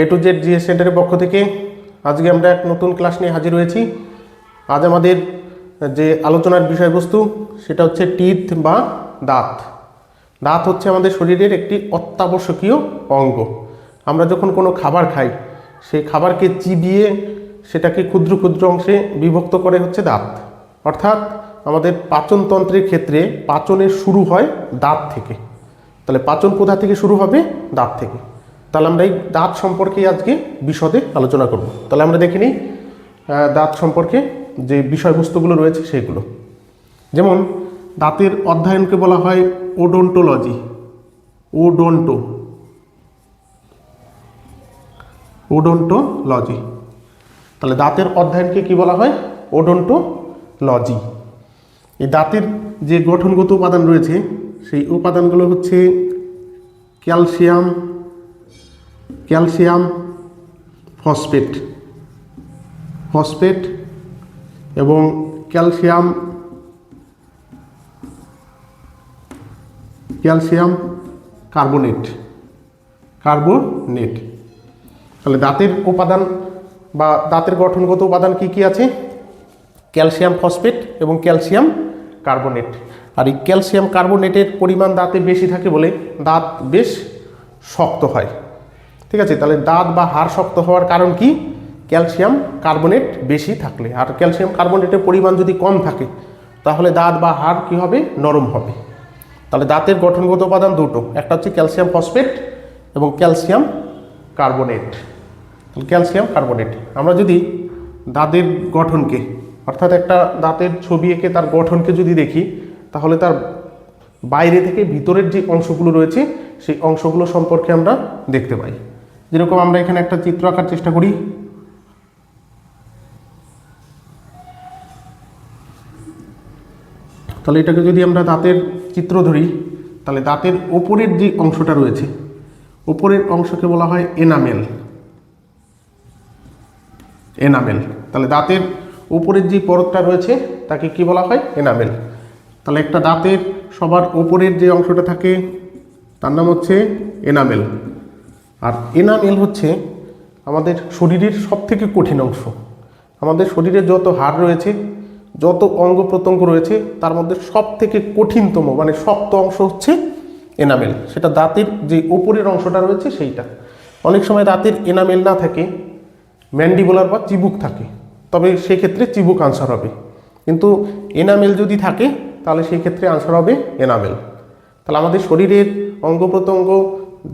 A to Z GS সেন্টারের পক্ষ থেকে আজকে আমরা এক নতুন ক্লাস নিয়ে হাজির হয়েছি। আজ আমাদের যে আলোচনার বিষয়বস্তু, সেটা হচ্ছে টিথ বা দাঁত। দাঁত হচ্ছে আমাদের শরীরের একটি অত্যাবশ্যকীয় অঙ্গ। আমরা যখন কোনো খাবার খাই, সেই খাবারকে চিবিয়ে সেটাকে ক্ষুদ্র ক্ষুদ্র অংশে বিভক্ত করে হচ্ছে দাঁত। অর্থাৎ আমাদের পাচনতন্ত্রের ক্ষেত্রে পাচনের শুরু হয় দাঁত থেকে। তাহলে পাচন কোথা থেকে শুরু হবে? দাঁত থেকে। তাহলে আমরা এই দাঁত সম্পর্কে আজকে বিশদে আলোচনা করব। তাহলে আমরা দেখে নিই দাঁত সম্পর্কে যে বিষয়বস্তুগুলো রয়েছে সেগুলো। যেমন দাঁতের অধ্যয়নকে বলা হয় ওডোন্টোলজি। ওডোন্টো। ওডোন্টোলজি। তাহলে দাঁতের অধ্যয়নকে কি বলা হয়? ওডোন্টোলজি। এই দাঁতের যে গঠনগত উপাদান রয়েছে, সেই উপাদানগুলো হচ্ছে ক্যালসিয়াম ক্যালসিয়াম ফসফেট। ফসফেট এবং ক্যালসিয়াম ক্যালসিয়াম কার্বোনেট। কার্বোনেট। তাহলে দাঁতের উপাদান বা দাঁতের গঠনগত উপাদান কি কি আছে? ক্যালসিয়াম ফসফেট এবং ক্যালসিয়াম কার্বোনেট। আর এই ক্যালসিয়াম কার্বোনেটের পরিমাণ দাঁতে বেশি থাকে বলে দাঁত বেশ শক্ত হয়। ঠিক আছে? তাহলে দাঁত বা হাড় শক্ত হওয়ার কারণ কি? ক্যালসিয়াম কার্বনেট বেশি থাকলে। আর ক্যালসিয়াম কার্বনেটের পরিমাণ যদি কম থাকে, তাহলে দাঁত বা হাড় কী হবে? নরম হবে। তাহলে দাঁতের গঠনগত উপাদান দুটো। একটা হচ্ছে ক্যালসিয়াম ফসফেট এবং ক্যালসিয়াম কার্বনেট। Calcium carbonate. আমরা যদি দাঁতের গঠনকে, অর্থাৎ একটা দাঁতের ছবি এঁকে তার গঠনকে যদি দেখি, তাহলে তার বাইরে থেকে ভিতরের যে অংশগুলো রয়েছে, সেই অংশগুলো সম্পর্কে আমরা দেখতে পাই। যেরকম আমরা এখানে একটা চিত্র আঁকার চেষ্টা করি। তাহলে এটাকে যদি আমরা দাঁতের চিত্র ধরি, তাহলে দাঁতের ওপরের যে অংশটা রয়েছে, ওপরের অংশকে বলা হয় এনামেল। এনামেল। তাহলে দাঁতের ওপরের যে পরতটা রয়েছে, তাকে কি বলা হয়? এনামেল। তাহলে একটা দাঁতের সবার ওপরের যে অংশটা থাকে, তার নাম হচ্ছে এনামেল। আর এনামেল হচ্ছে আমাদের শরীরের সব থেকে কঠিন অংশ। আমাদের শরীরে যত হাড় রয়েছে, যত অঙ্গ প্রত্যঙ্গ রয়েছে, তার মধ্যে সব থেকে কঠিনতম মানে শক্ত অংশ হচ্ছে এনামেল সেটা দাঁতের যে উপরের অংশটা রয়েছে সেইটা। অনেক সময় দাঁতের এনামেল না থাকে, ম্যান্ডিবুলার বা চিবুক থাকে, তবে সেক্ষেত্রে চিবুক আনসার হবে। কিন্তু এনামেল যদি থাকে, তাহলে সেই ক্ষেত্রে আনসার হবে এনামেল তাহলে আমাদের শরীরের অঙ্গ প্রত্যঙ্গ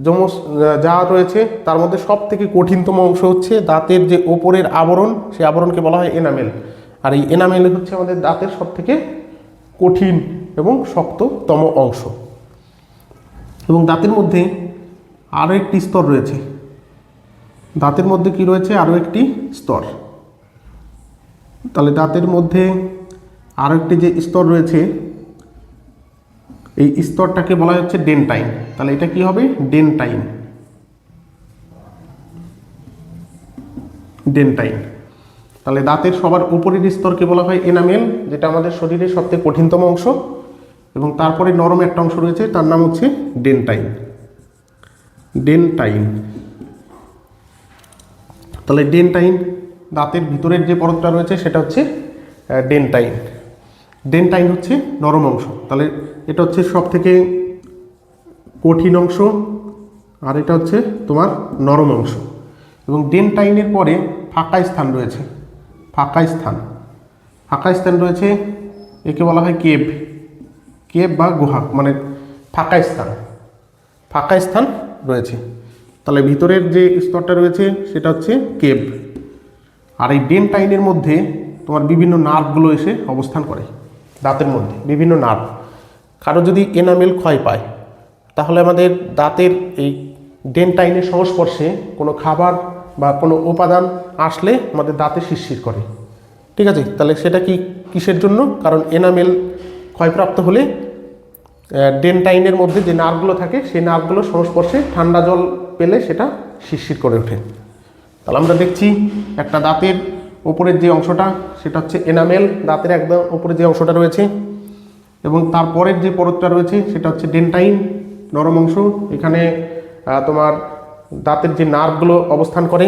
যমস যা রয়েছে, তার মধ্যে সব থেকে কঠিনতম অংশ হচ্ছে দাঁতের যে ওপরের আবরণ, সেই আবরণকে বলা হয় এনামেল। আর এই এনামেল হচ্ছে আমাদের দাঁতের সব থেকে কঠিন এবং শক্ততম অংশ। এবং দাঁতের মধ্যে আরও একটি স্তর রয়েছে। দাঁতের মধ্যে কি রয়েছে? আরও একটি স্তর। তাহলে দাঁতের মধ্যে আরও একটি যে স্তর রয়েছে এই স্তরটাকে বলা হচ্ছে ডেনটাইন। তাহলে এটা কি হবে? ডেনটাইন। ডেনটাইন। তাহলে দাঁতের সবার উপরের স্তরকে বলা হয় এনামেল, যেটা আমাদের শরীরের সবথেকে কঠিনতম অংশ। এবং তারপরে নরম একটা অংশ রয়েছে, তার নাম হচ্ছে ডেনটাইন। ডেনটাইন। তাহলে ডেনটাইন দাঁতের ভিতরের যে পরতটা রয়েছে, সেটা হচ্ছে ডেনটাইন। ডেনটাইন হচ্ছে নরম অংশ। তাহলে এটা হচ্ছে সব থেকে কঠিন অংশ আর এটা হচ্ছে তোমার নরম অংশ। এবং ডেনটাইনের পরে ফাঁকা স্থান রয়েছে। ফাঁকা স্থান। ফাঁকা স্থান রয়েছে একে বলা হয় কেব কেব বা গুহা মানে ফাঁকা স্থান। ফাঁকা স্থান রয়েছে। তাহলে ভিতরের যে স্তরটা রয়েছে সেটা হচ্ছে কেব আর এই ডেনটাইনের মধ্যে তোমার বিভিন্ন নার্ভগুলো এসে অবস্থান করে। দাঁতের মধ্যে, বিভিন্ন নার্ভ। কারও যদি এনামেল ক্ষয় পায়, তাহলে আমাদের দাঁতের এই ডেনটাইনের সংস্পর্শে কোনো খাবার বা কোনো উপাদান আসলে আমাদের দাঁতে শিরশির করে। ঠিক আছে? তাহলে সেটা কি কিসের জন্য? কারণ এনামেল ক্ষয়প্রাপ্ত হলে ডেনটাইনের মধ্যে যে নার্ভগুলো থাকে, সেই নার্ভগুলোর সংস্পর্শে ঠান্ডা জল পেলে সেটা শিরশির করে ওঠে। তাহলে আমরা দেখছি একটা দাঁতের ওপরের যে অংশটা, সেটা হচ্ছে এনামেল দাঁতের একদম ওপরে যে অংশটা রয়েছে। এবং তারপরের যে পরতটা রয়েছে, সেটা হচ্ছে ডেন্টাইন নরম অংশ। এখানে তোমার দাঁতের যে নার্ভগুলো অবস্থান করে।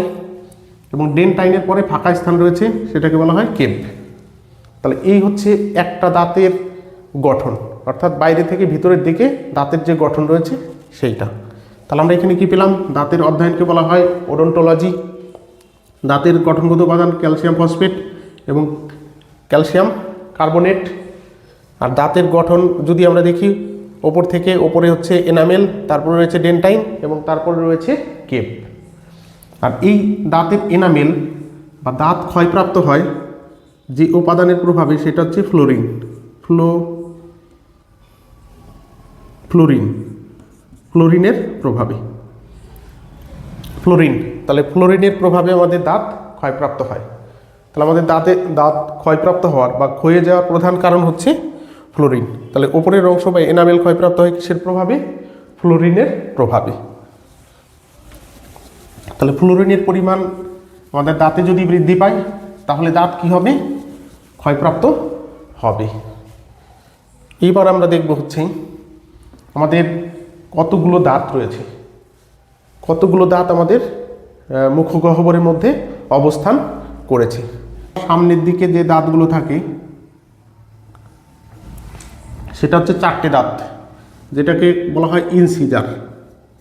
এবং ডেন্টাইনের পরে ফাঁকা স্থান রয়েছে, সেটাকে বলা হয় কেপ। তাহলে এই হচ্ছে একটা দাঁতের গঠন। অর্থাৎ বাইরে থেকে ভিতরের দিকে দাঁতের যে গঠন রয়েছে, সেইটা। তাহলে আমরা এখানে কি পেলাম? দাঁতের অধ্যয়নকে বলা হয় ওডোন্টোলজি দাঁতের গঠনগত উপাদান ক্যালসিয়াম ফসফেট এবং ক্যালসিয়াম কার্বনেট। আর দাঁতের গঠন যদি আমরা দেখি, ওপর থেকে ওপরে হচ্ছে এনামেল, তারপরে রয়েছে ডেন্টাইন এবং তারপরে রয়েছে কেপ। আর এই দাঁতের এনামেল বা দাঁত ক্ষয়প্রাপ্ত হয়, যে উপাদানের প্রভাবে সেটা হচ্ছে ফ্লোরিন। Flow, fluorine. ফ্লোরিনের প্রভাবে। ফ্লোরিন। তাহলে ফ্লোরিনের প্রভাবে আমাদের দাঁত ক্ষয়প্রাপ্ত হয়। তাহলে আমাদের দাঁতে, দাঁত ক্ষয়প্রাপ্ত হওয়ার বা ক্ষয়ে যাওয়ার প্রধান কারণ হচ্ছে ফ্লোরিন তাহলে ওপরের অংশ বা এনামেল ক্ষয়প্রাপ্ত হয় কিসের প্রভাবে? ফ্লোরিনের প্রভাবে। তাহলে ফ্লোরিনের পরিমাণ আমাদের দাঁতে যদি বৃদ্ধি পায়, তাহলে দাঁত কি হবে? ক্ষয়প্রাপ্ত হবে। এইবার আমরা দেখব হচ্ছে আমাদের কতগুলো দাঁত রয়েছে। কতগুলো দাঁত আমাদের মুখগহ্বরের মধ্যে অবস্থান করেছে। সামনের দিকে যে দাঁতগুলো থাকে, সেটা হচ্ছে চারটে দাঁত, যেটাকে বলা হয় ইনসিজার।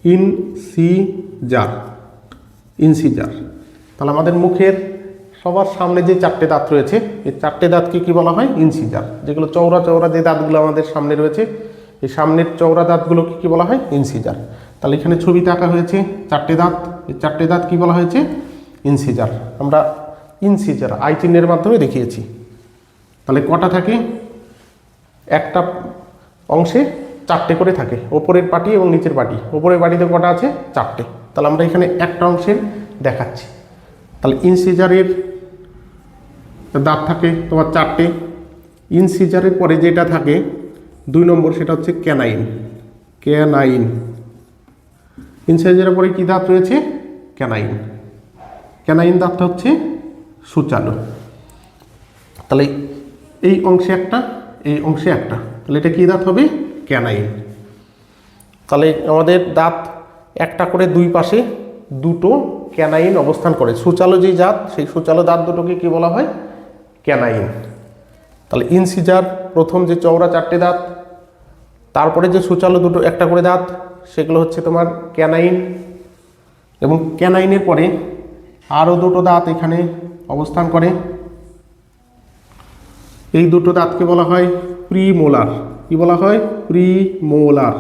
ইনসিজার। ইনসিজার। তাহলে আমাদের মুখের সবার সামনে যে চারটে দাঁত রয়েছে, এই চারটে দাঁতকে কি বলা হয়? ইনসিজার। যেগুলো চৌড়া চৌড়া যে দাঁতগুলো আমাদের সামনে রয়েছে, এই সামনের চৌড়া দাঁতগুলোকে কি বলা হয়? ইনসিজার। তাহলে এখানে ছবিতে আঁকা হয়েছে চারটে দাঁত এই চারটে দাঁত কি বলা হয়েছে? ইনসিজার আমরা ইনসিজার আই চিহ্নের মাধ্যমে দেখিয়েছি। তাহলে কটা থাকে? একটা অংশে চারটে করে থাকে, ওপরের পাটি এবং নিচের পাটি। ওপরের পাটিতে কটা আছে? চারটে। তাহলে আমরা এখানে একটা অংশের দেখাচ্ছি। তাহলে ইনসিজারের দাঁত থাকে তোমার চারটে। ইনসিজারের পরে যেটা থাকে, দুই নম্বর সেটা হচ্ছে ক্যানাইন। ক্যানাইন। ইনসিজারের পরে কী দাঁত রয়েছে? ক্যানাইন। ক্যানাইন দাঁতটা হচ্ছে সুচালু। তাহলে এই অংশে একটা, এই অংশে একটা। তাহলে এটা কী দাঁত হবে? ক্যানাইন। তাহলে আমাদের দাঁত একটা করে দুই পাশে দুটো ক্যানাইন অবস্থান করে। সুচালো যে জাত, সেই সুচালো দাঁত দুটোকে কী বলা হয়? ক্যানাইন। তাহলে ইনসিজার প্রথম যে চওড়া চারটে দাঁত, তারপরে যে সুচালো দুটো একটা করে দাঁত, সেগুলো হচ্ছে তোমার ক্যানাইন এবং ক্যানাইনের পরে আরও দুটো দাঁত এখানে অবস্থান করে। এই দুটো দাঁতকে বলা হয় প্রিমোলার। কি বলা হয়? প্রিমোলার।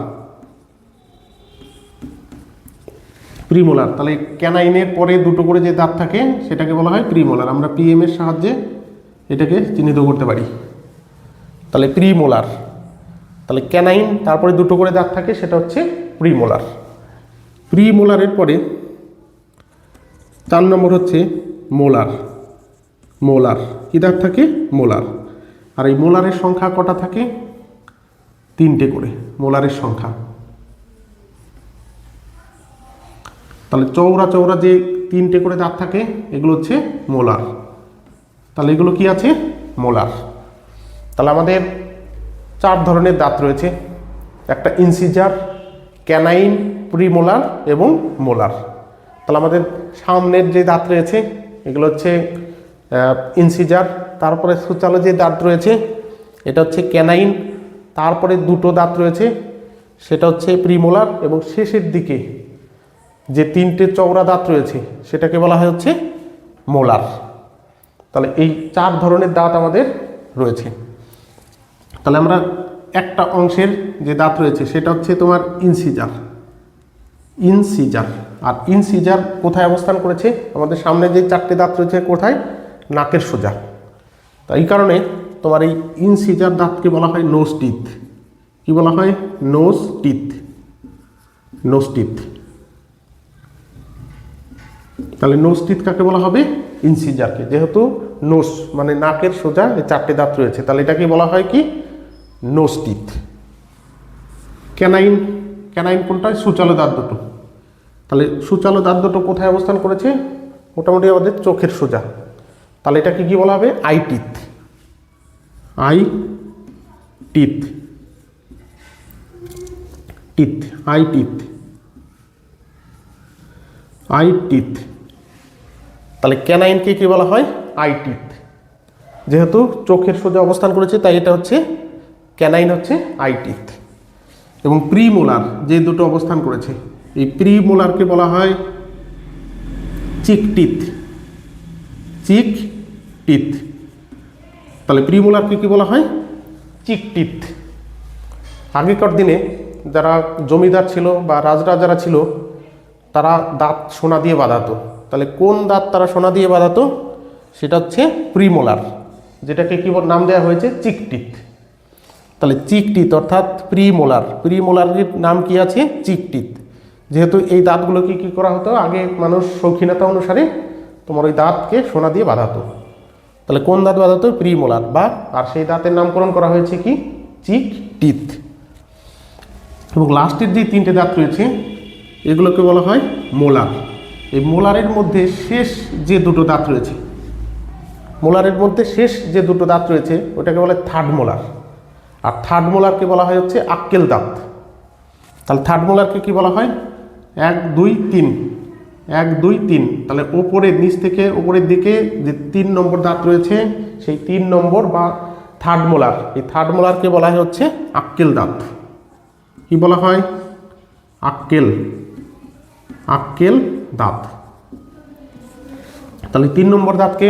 প্রিমোলার। তাহলে ক্যানাইনের পরে দুটো করে যে দাঁত থাকে, সেটাকে বলা হয় প্রিমোলার। আমরা পিএম এর সাহায্যে এটাকে চিহ্নিত করতে পারি। তাহলে প্রিমোলার। তাহলে ক্যানাইন, তারপরে দুটো করে দাঁত থাকে, সেটা হচ্ছে প্রিমোলার। প্রিমোলারের পরে চার নম্বর হচ্ছে মোলার। মোলার। কী দাঁত থাকে? মোলার। আর এই মোলারের সংখ্যা কটা থাকে? তিনটে করে। মোলারের সংখ্যা। তাহলে চৌড়া চৌড়া যে তিনটে করে দাঁত থাকে, এগুলো হচ্ছে মোলার। তাহলে এগুলো কি আছে? মোলার। তাহলে আমাদের চার ধরনের দাঁত রয়েছে। একটা ইনসিজার, ক্যানাইন, প্রিমোলার এবং মোলার। তাহলে আমাদের সামনের যে দাঁত রয়েছে, এগুলো হচ্ছে ইনসিজার তারপরে সুচালো যে দাঁত রয়েছে, এটা হচ্ছে ক্যানাইন তারপরে দুটো দাঁত রয়েছে, সেটা হচ্ছে প্রিমোলার এবং শেষের দিকে যে তিনটে চওড়া দাঁত রয়েছে, সেটাকে বলা হয় হচ্ছে মোলার তাহলে এই চার ধরনের দাঁত আমাদের রয়েছে। তাহলে আমরা একটা অংশের যে দাঁত রয়েছে, সেটা হচ্ছে তোমার ইনসিজার ইনসিজার আর ইনসিজার কোথায় অবস্থান করেছে? আমাদের সামনে যে চারটে দাঁত রয়েছে, কোথায়? নাকের সোজা। তা এই কারণে তোমার এই ইনসিজার দাঁতকে বলা হয় নোজ টিথ কি বলা হয়? নোজ টিথ নোজ টিথ তাহলে নোজ টিথ কাকে বলা হবে? ইনসিজারকে যেহেতু নোস মানে নাকের সোজা, এই চারটে দাঁত রয়েছে। তাহলে এটাকে বলা হয় কি? নোজ টিথ ক্যানাইন ক্যানাইন কোনটা? সুচালো দাঁত দুটো। তাহলে সুচালো দাঁত দুটো কোথায় অবস্থান করেছে? মোটামুটি আমাদের চোখের সোজা। তাহলে এটাকে কি বলা হবে? Eye teeth. Eye teeth. Teeth. Eye teeth. Eye teeth. তাহলে ক্যানাইনকে কি বলা হয়? Eye teeth. যেহেতু চোখের সোজা অবস্থান করেছে, তাই এটা হচ্ছে ক্যানাইন হচ্ছে আই টিথ। এবং প্রিমোলার যে দুটো অবস্থান করেছে এই প্রিমোলারকে বলা হয় চিক টিথ চিক টিথ তাহলে প্রিমোলারকে কী বলা হয়? চিক টিথ আগেকার দিনে যারা জমিদার ছিল বা রাজরা যারা ছিল, তারা দাঁত সোনা দিয়ে বাঁধাতো। তাহলে কোন দাঁত তারা সোনা দিয়ে বাঁধাতো? সেটা হচ্ছে প্রিমোলার, যেটাকে কি নাম দেওয়া হয়েছে চিকটিত। তাহলে চিকটিত অর্থাৎ প্রিমোলার। প্রিমোলারের নাম কি আছে? চিকটিত। যেহেতু এই দাঁতগুলোকে কি করা হতো? আগে মানুষ শৌখিনতা অনুসারে তোমার ওই দাঁতকে সোনা দিয়ে বাঁধাতো তাহলে কোন দাঁত বাঁধাতো প্রিমোলার বা আর সেই দাঁতের নামকরণ করা হয়েছে কি? Cheek teeth. এবং লাস্টের যে তিনটে দাঁত রয়েছে, এগুলোকে বলা হয় মোলার। এই মোলারের মধ্যে শেষ যে দুটো দাঁত রয়েছে, মোলারের মধ্যে শেষ যে দুটো দাঁত রয়েছে, ওটাকে বলে থার্ড মোলার আর থার্ড মোলারকে বলা হয় হচ্ছে আক্কেল দাঁত। তাহলে থার্ড মোলারকে কি বলা হয়? এক, দুই, তিন। এক, দুই, তিন। তাহলে ওপরে নিচ থেকে ওপরের দিকে যে তিন নম্বর দাঁত রয়েছে, সেই তিন নম্বর বা থার্ড মোলার এই থার্ড মোলারকে বলা হয় হচ্ছে আক্কেল দাঁত। কি বলা হয়? আক্কেল। আক্কেল দাঁত। তাহলে তিন নম্বর দাঁতকে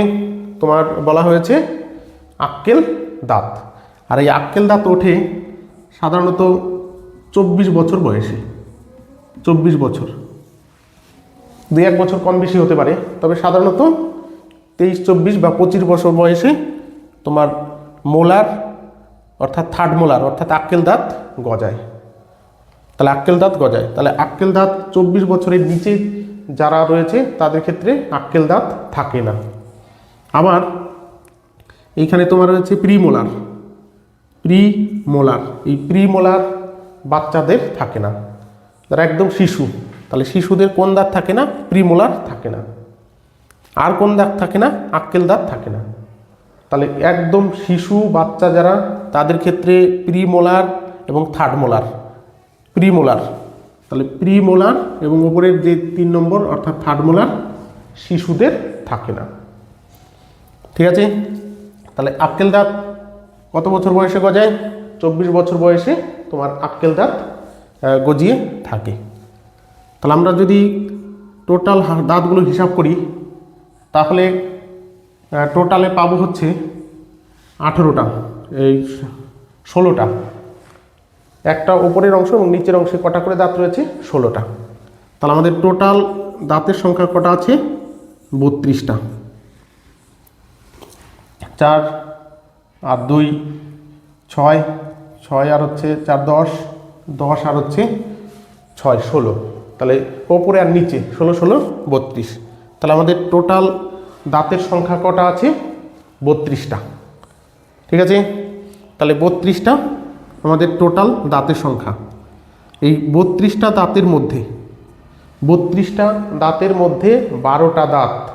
তোমার বলা হয়েছে আক্কেল দাঁত। আর এই আক্কেল দাঁত ওঠে সাধারণত চব্বিশ বছর বয়সে। চব্বিশ বছর। দুই এক বছর কম বেশি হতে পারে, তবে সাধারণত তেইশ, চব্বিশ বা পঁচিশ বছর বয়সে তোমার মোলার অর্থাৎ থার্ড মোলার অর্থাৎ আক্কেল দাঁত গজায়। তাহলে আক্কেল দাঁত গজায়। তাহলে আক্কেল দাঁত চব্বিশ বছরের নিচে যারা রয়েছে, তাদের ক্ষেত্রে আক্কেল দাঁত থাকে না। আবার এইখানে তোমার রয়েছে প্রিমোলার। প্রিমোলার। এই প্রিমোলার বাচ্চাদের থাকে না। যারা একদম শিশু। তাহলে শিশুদের কোন দাঁত থাকে না? প্রিমোলার থাকে না। আর কোন দাঁত থাকে না? আক্কেল দাঁত থাকে না। তাহলে একদম শিশু, বাচ্চা যারা, তাদের ক্ষেত্রে প্রিমোলার এবং থার্ড মোলার। প্রিমোলার। তাহলে প্রিমোলার এবং ওপরের যে তিন নম্বর, অর্থাৎ থার্ড মোলার, শিশুদের থাকে না। ঠিক আছে? তাহলে আক্কেল দাঁত কত বছর বয়সে গজায়? চব্বিশ বছর বয়সে তোমার আক্কেল দাঁত গজিয়ে থাকে। তাহলে আমরা যদি টোটাল দাঁতগুলো হিসাব করি, তাহলে টোটালে পাবো হচ্ছে আঠেরোটা, এই ষোলোটা। একটা ওপরের অংশ এবং নিচের অংশে কটা করে দাঁত রয়েছে? ষোলোটা। তাহলে আমাদের টোটাল দাঁতের সংখ্যা কটা আছে? বত্রিশটা। চার আর দুই, ছয় ছয় আর হচ্ছে চার দশ দশ আর হচ্ছে ছয়, ষোলো। তাহলে ওপরে আর নিচে, ষোলো ষোলো, বত্রিশ। তাহলে আমাদের টোটাল দাঁতের সংখ্যা কটা আছে? বত্রিশটা। ঠিক আছে? তাহলে বত্রিশটা আমাদের টোটাল দাঁতের সংখ্যা। এই বত্রিশটা দাঁতের মধ্যে, বত্রিশটা দাঁতের মধ্যে বারোটা দাঁত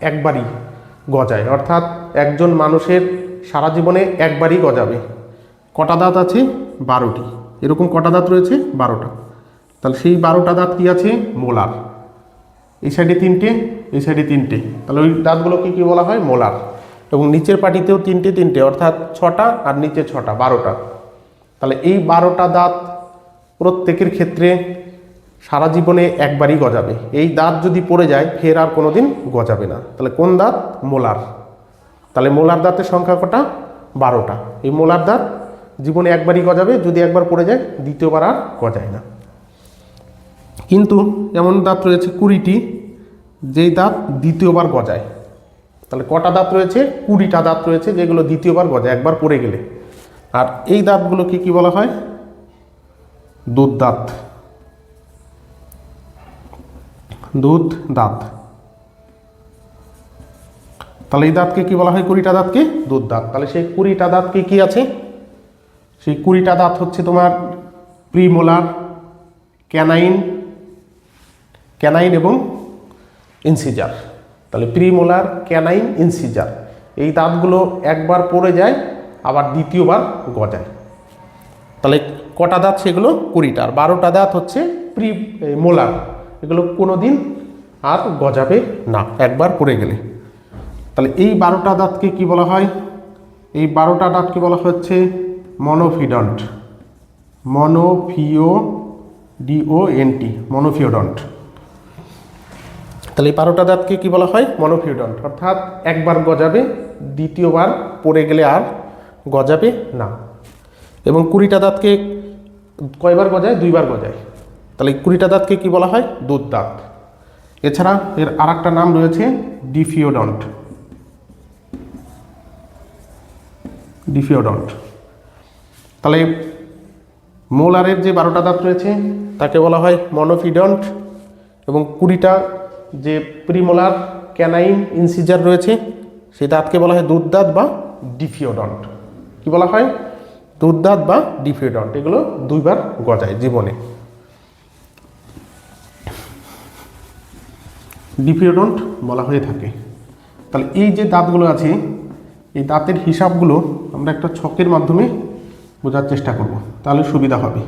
একবারই গজায়। অর্থাৎ একজন মানুষের সারা জীবনে একবারই গজাবে। কটা দাঁত আছে? বারোটি। এরকম কটা দাঁত রয়েছে? বারোটা। তাহলে সেই বারোটা দাঁত কি আছে? মোলার। এই সাইডে তিনটে, এই সাইডে তিনটে। তাহলে ওই দাঁতগুলোকে কী বলা হয়? মোলার। এবং নিচের পাটিতেও তিনটে তিনটে। অর্থাৎ ছটা আর নিচে ছটা, বারোটা। তাহলে এই বারোটা দাঁত প্রত্যেকের ক্ষেত্রে সারা জীবনে একবারই গজাবে। এই দাঁত যদি পড়ে যায়, ফের আর কোনো দিন গজাবে না। তাহলে কোন দাঁত? মোলার। তাহলে মোলার দাঁতের সংখ্যা কটা? বারোটা। এই মোলার দাঁত জীবনে একবারই গজাবে, যদি একবার পড়ে যায়, দ্বিতীয়বার আর গজায় না। কিন্তু এমন দাঁত রয়েছে কুড়িটি, যেই দাঁত দ্বিতীয়বার গজায়। তাহলে কটা দাঁত রয়েছে? কুড়িটা দাঁত রয়েছে যেগুলো দ্বিতীয়বার গজায়, একবার পড়ে গেলে। আর এই দাঁতগুলোকে কি বলা হয়? দুধ দাঁত। দুধ দাঁত। তাহলে এই দাঁতকে কি বলা হয়? কুড়িটা দাঁতকে? দুধ দাঁত। তাহলে সেই কুড়িটা দাঁতকে কি আছে? সেই কুড়িটা দাঁত হচ্ছে তোমার প্রিমোলার, ক্যানাইন ক্যানাইন এবং ইনসিজার। তাহলে প্রিমোলার, ক্যানাইন, ইনসিজার। এই দাঁতগুলো একবার পড়ে যায়, আবার দ্বিতীয়বার গজায়। তাহলে কটা দাঁত সেগুলো? কুড়িটা। আর বারোটা দাঁত হচ্ছে প্রি মোলার। এগুলো কোনো দিন আর গজাবে না, একবার পড়ে গেলে। তাহলে এই বারোটা দাঁতকে কি বলা হয়? এই বারোটা দাঁতকে বলা হচ্ছে মনোফিডন্ট। মনোফিও ডিও এনটি মনোফিওডন্ট। তাহলে এই বারোটা দাঁতকে কী বলা হয়? মনোফিওডন্ট অর্থাৎ একবার গজাবে দ্বিতীয়বার পড়ে গেলে আর গজাবে না। এবং কুড়িটা দাঁতকে কয়বার গজায়? দুইবার গজায়। তাহলে এই কুড়িটা দাঁতকে কী বলা হয়? দুধ দাঁত। এছাড়া এর আর একটা নাম রয়েছে ডিফিওডন্ট। ডিফিওডন্ট। তাহলে মোলারের যে বারোটা দাঁত রয়েছে, তাকে বলা হয় মনোফিডন্ট এবং কুড়িটা যে প্রিমোলার ক্যানাইন ইনসিজার রয়েছে, সেই দাঁতকে বলা হয় দুধ দাঁত বা ডিফিওডন্ট। কি বলা হয়? দুধ দাঁত বা ডিফিওডন্ট। এগুলো দুইবার গজায় জীবনে। ডিফিওডন্ট বলা হয়ে থাকে। তাহলে এই যে দাঁতগুলো আছে, এই দাঁতের হিসাবগুলো আমরা একটা ছকের মাধ্যমে বোঝার চেষ্টা করব। তাহলে সুবিধা হবে।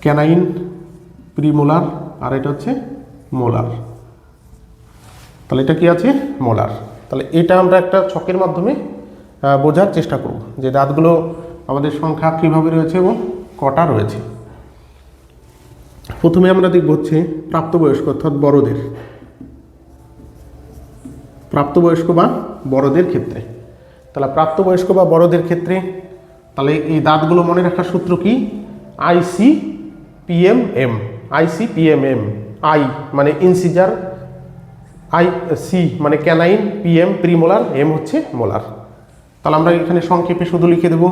ক্যানাইন প্রিমোলার আর এটা হচ্ছে মোলার। তাহলে এটা কি আছে? মোলার। তাহলে এটা আমরা একটা ছকের মাধ্যমে বোঝার চেষ্টা করব যে দাঁতগুলো আমাদের সংখ্যা কীভাবে রয়েছে এবং কটা রয়েছে। প্রথমে আমরা দেখব হচ্ছে প্রাপ্তবয়স্ক অর্থাৎ বড়দের। প্রাপ্তবয়স্ক বা বড়দের ক্ষেত্রে। তাহলে প্রাপ্তবয়স্ক বা বড়দের ক্ষেত্রে তাহলে এই দাঁতগুলো মনে রাখার সূত্র কি? IC PM M IC PM M I মানে ইনসিজার আই সি মানে ক্যানাইন পিএম প্রিমোলার এম হচ্ছে মোলার তাহলে আমরা এখানে সংক্ষেপে শুধু লিখে দেব।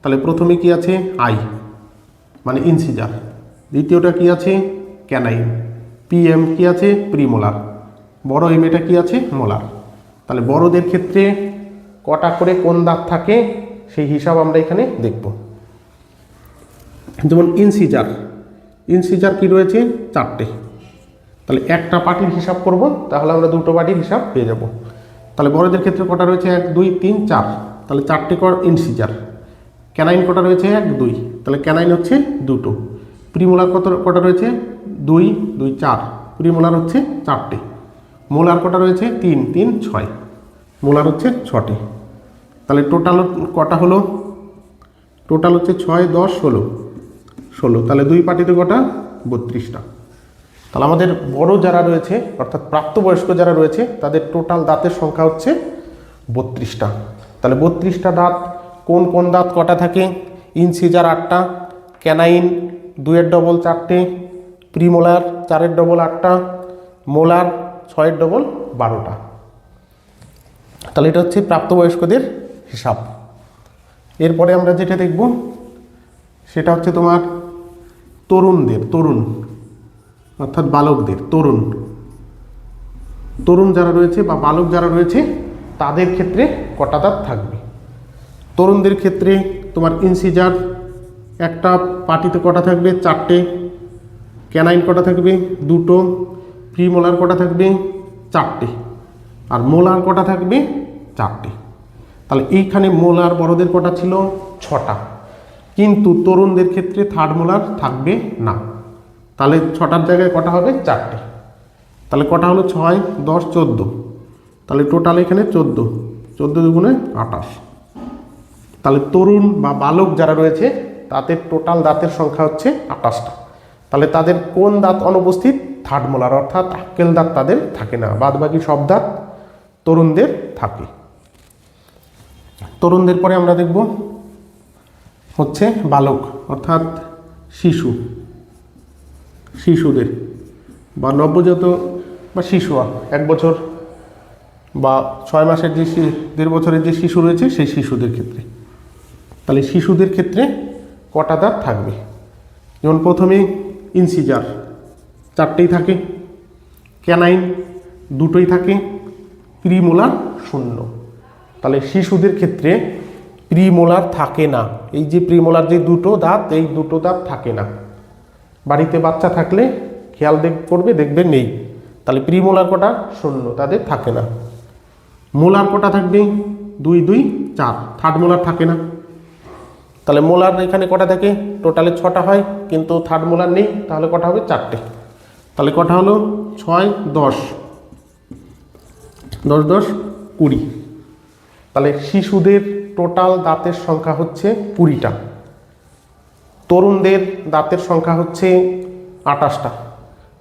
তাহলে প্রথমে কি আছে? আই মানে ইনসিজার দ্বিতীয়টা কি আছে? ক্যানাইন পিএম কি আছে? প্রিমোলার বড় এম এটা কি আছে? মোলার তাহলে বড়দের ক্ষেত্রে কটা করে কোন দাঁত থাকে, সেই হিসাব আমরা এখানে দেখব। যেমন ইনসিজার ইনসিজার কি রয়েছে? চারটে। তাহলে একটা পার্টির হিসাব করব, তাহলে আমরা দুটো পার্টির হিসাব পেয়ে যাব। তাহলে বড়দের ক্ষেত্রে কটা রয়েছে? এক, দুই, তিন, চার। তাহলে চারটে কর ইনসিজার ক্যানাইন কটা রয়েছে? এক, দুই। তাহলে ক্যানাইন হচ্ছে দুটো। প্রিমোলার কত কটা রয়েছে? দুই দুই, চার। প্রিমোলার হচ্ছে চারটে। মোলার কটা রয়েছে? তিন তিন, ছয়। মোলার হচ্ছে ছটে। তাহলে টোটাল কটা হলো? টোটাল হচ্ছে ছয়, দশ, ষোলো। ষোলো, তাহলে দুই পার্টিতে কটা বত্রিশটা। তাহলে আমাদের বড় যারা রয়েছে, অর্থাৎ প্রাপ্তবয়স্ক যারা রয়েছে, তাদের টোটাল দাঁতের সংখ্যা হচ্ছে বত্রিশটা। তাহলে বত্রিশটা দাঁত কোন কোন দাঁত কটা থাকে? ইনসিজার আটটা, ক্যানাইন দুয়ের ডবল চারটে, প্রিমোলার চারের ডবল আটটা, মোলার ছয়ের ডবল বারোটা। তাহলে এটা হচ্ছে প্রাপ্তবয়স্কদের হিসাব। এরপরে আমরা যেটা দেখব, সেটা হচ্ছে তোমার তরুণদের, তরুণ, অর্থাৎ বালকদের, তরুণ। তরুণ যারা রয়েছে বা বালক যারা রয়েছে, তাদের ক্ষেত্রে কটা দাঁত থাকবে? তরুণদের ক্ষেত্রে তোমার ইনসিজার, একটা পার্টিতে কটা থাকবে? চারটে। ক্যানাইন কটা থাকবে? দুটো। প্রিমোলার কটা থাকবে? চারটে। আর মোলার কটা থাকবে? চারটে। তাহলে এইখানে মোলার বড়দের কটা ছিল? ছটা। কিন্তু তরুণদের ক্ষেত্রে থার্ড মোলার থাকবে না। তাহলে ছটার জায়গায় কটা হবে? চারটে। তাহলে কটা হলো? ছয়, দশ, চোদ্দ। তাহলে টোটাল এখানে চোদ্দ। চোদ্দ দুগুণে আটাশ তাহলে তরুণ বা বালক যারা রয়েছে, তাদের টোটাল দাঁতের সংখ্যা হচ্ছে আটাশটা তাহলে তাদের কোন দাঁত অনুপস্থিত? থার্ড মোলার অর্থাৎ আক্কেল দাঁত তাদের থাকে না। বাদ বাকি সব দাঁত তরুণদের থাকে। তরুণদের পরে আমরা দেখব হচ্ছে বালক, অর্থাৎ শিশু, শিশুদের বা নবজাত বা শিশু এক বছর বা ছয় মাসের যে দেড় বছরের যে শিশু রয়েছে, সেই শিশুদের ক্ষেত্রে। তাহলে শিশুদের ক্ষেত্রে কটা দাঁত থাকবে? যেমন প্রথমে ইনসিজার, চারটেই থাকে। ক্যানাইন, দুটোই থাকে। প্রিমোলার শূন্য। তাহলে শিশুদের ক্ষেত্রে প্রিমোলার থাকে না। এই যে প্রিমোলার যে দুটো দাঁত, এই দুটো দাঁত থাকে না। বাড়িতে বাচ্চা থাকলে খেয়াল দেখ, করবে, দেখবে নেই। তাহলে প্রিমোলার কটা শূন্য, তাদের থাকে না। মোলার কটা থাকবে? দুই দুই, চার। থার্ড মোলার থাকে না। তাহলে মোলার এখানে কটা থাকে? টোটালে ছটা হয়, কিন্তু থার্ড মোলার নেই, তাহলে কটা হবে? চারটে। তাহলে কটা হলো? ছয়, দশ। দশ দশ, কুড়ি। তাহলে শিশুদের টোটাল দাঁতের সংখ্যা হচ্ছে কুড়িটা। তরুণদের দাঁতের সংখ্যা হচ্ছে আটাশটা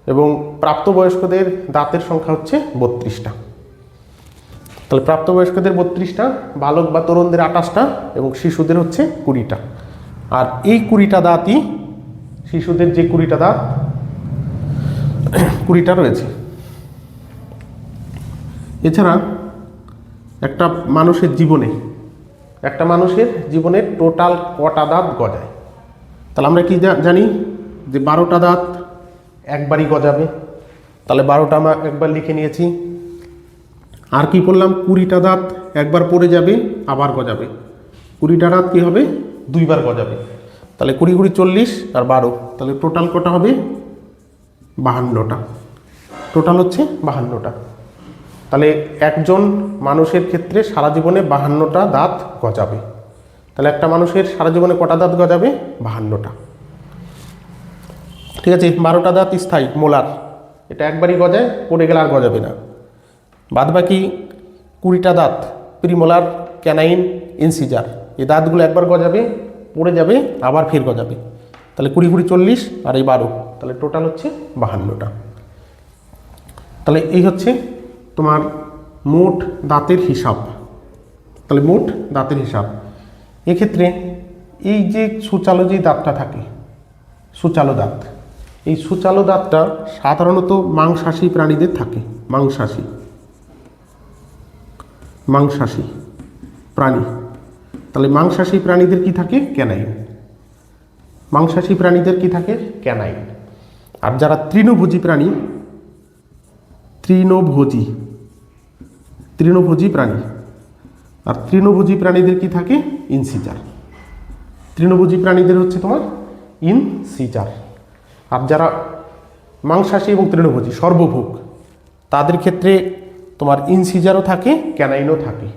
এবং প্রাপ্তবয়স্কদের দাঁতের সংখ্যা হচ্ছে বত্রিশটা। তাহলে প্রাপ্তবয়স্কদের বত্রিশটা, বালক বা তরুণদের আটাশটা এবং শিশুদের হচ্ছে কুড়িটা। আর এই কুড়িটা দাঁতই শিশুদের যে কুড়িটা দাঁত, কুড়িটা রয়েছে। এছাড়া একটা মানুষের জীবনে, একটা মানুষের জীবনে টোটাল কটা দাঁত গজায়। তাহলে আমরা কি জানি? যে বারোটা দাঁত একবারই গজাবে। তাহলে বারোটা আমরা একবার লিখে নিয়েছি। আর কি করলাম কুড়িটা দাঁত একবার পড়ে যাবে, আবার গজাবে। কুড়িটা দাঁত কী হবে? দুইবার গজাবে। তাহলে কুড়ি কুড়ি চল্লিশ আর বারো, তাহলে টোটাল কটা হবে? বাহান্নটা। টোটাল হচ্ছে বাহান্নটা। তাহলে একজন মানুষের ক্ষেত্রে সারা জীবনে বাহান্নটা দাঁত গজাবে। তাহলে একটা মানুষের সারা জীবনে কটা দাঁত গজাবে? বাহান্নটা। ঠিক আছে, বারোটা দাঁত স্থায়ী, মোলার। এটা একবারই গজায়, পড়ে গেলে আর গজাবে না। বাদ বাকি কুড়িটা দাঁত, প্রিমোলার, ক্যানাইন, ইনসিজার। এই দাঁতগুলো একবার গজাবে, পড়ে যাবে, আবার ফের গজাবে। তাহলে কুড়ি কুড়ি চল্লিশ আর এই বারো। তাহলে টোটাল হচ্ছে বাহান্নটা। তাহলে এই হচ্ছে তোমার মোট দাঁতের হিসাব। তাহলে মোট দাঁতের হিসাব। এক্ষেত্রে এই যে সুচালো যে দাঁতটা থাকে, সুচালো দাঁত, এই সুচালো দাঁতটা সাধারণত মাংসাশী প্রাণীদের থাকে, মাংসাশী মাংসাশী প্রাণী। তাহলে মাংসাশী প্রাণীদের কি থাকে? ক্যানাইন। মাংসাশী প্রাণীদের কি থাকে? ক্যানাইন। আর যারা তৃণভোজী প্রাণী, তৃণভোজী তৃণভোজী প্রাণী। আর তৃণভোজী প্রাণীদের কি থাকে? ইনসিজার তৃণভোজী প্রাণীদের হচ্ছে তোমার ইনসিজার আর যারা মাংসাশী এবং তৃণভোজী, সর্বভোগ, তাদের ক্ষেত্রে তোমার ইনসিজারও থাকে ক্যানাইনও থাকে।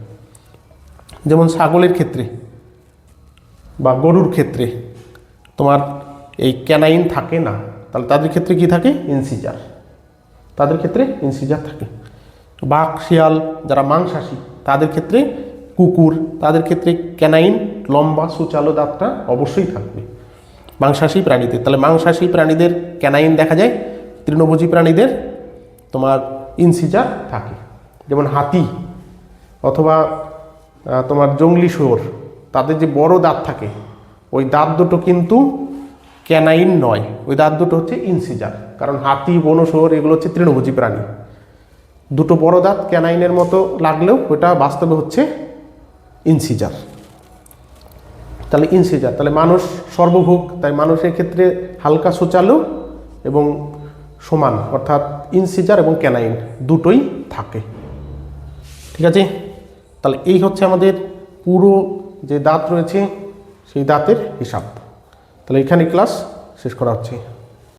যেমন ছাগলের ক্ষেত্রে বা গরুর ক্ষেত্রে তোমার এই ক্যানাইন থাকে না, তাহলে তাদের ক্ষেত্রে কি থাকে? ইনসিজার তাদের ক্ষেত্রে ইনসিজার থাকে। বাঘ, শিয়াল যারা মাংসাশী, তাদের ক্ষেত্রে কুকুর, তাদের ক্ষেত্রে ক্যানাইন, লম্বা, সুচালো দাঁতটা অবশ্যই থাকবে। মাংসাশী প্রাণীদের, তাহলে মাংসাশী প্রাণীদের ক্যানাইন দেখা যায়, তৃণভোজী প্রাণীদের তোমার ইনসিজার থাকে। যেমন হাতি অথবা তোমার জঙ্গলি শুয়োর, তাদের যে বড় দাঁত থাকে, ওই দাঁত দুটো কিন্তু ক্যানাইন নয়, ওই দাঁত দুটো হচ্ছে ইনসিজার কারণ হাতি বন শুয়োর এগুলো হচ্ছে তৃণভোজী প্রাণী। দুটো বড় দাঁত ক্যানাইনের মতো লাগলেও ওটা বাস্তবে হচ্ছে ইনসিজার। তাহলে ইনসিজার, তাহলে মানুষ সর্বভোগ, তাই মানুষের ক্ষেত্রে হালকা সুচালু এবং সমান, অর্থাৎ ইনসিজার এবং ক্যানাইন দুটোই থাকে। ঠিক আছে? তাহলে এই হচ্ছে আমাদের পুরো যে দাঁত রয়েছে, সেই দাঁতের হিসাব। তাহলে এখানে ক্লাস শেষ করা হচ্ছে।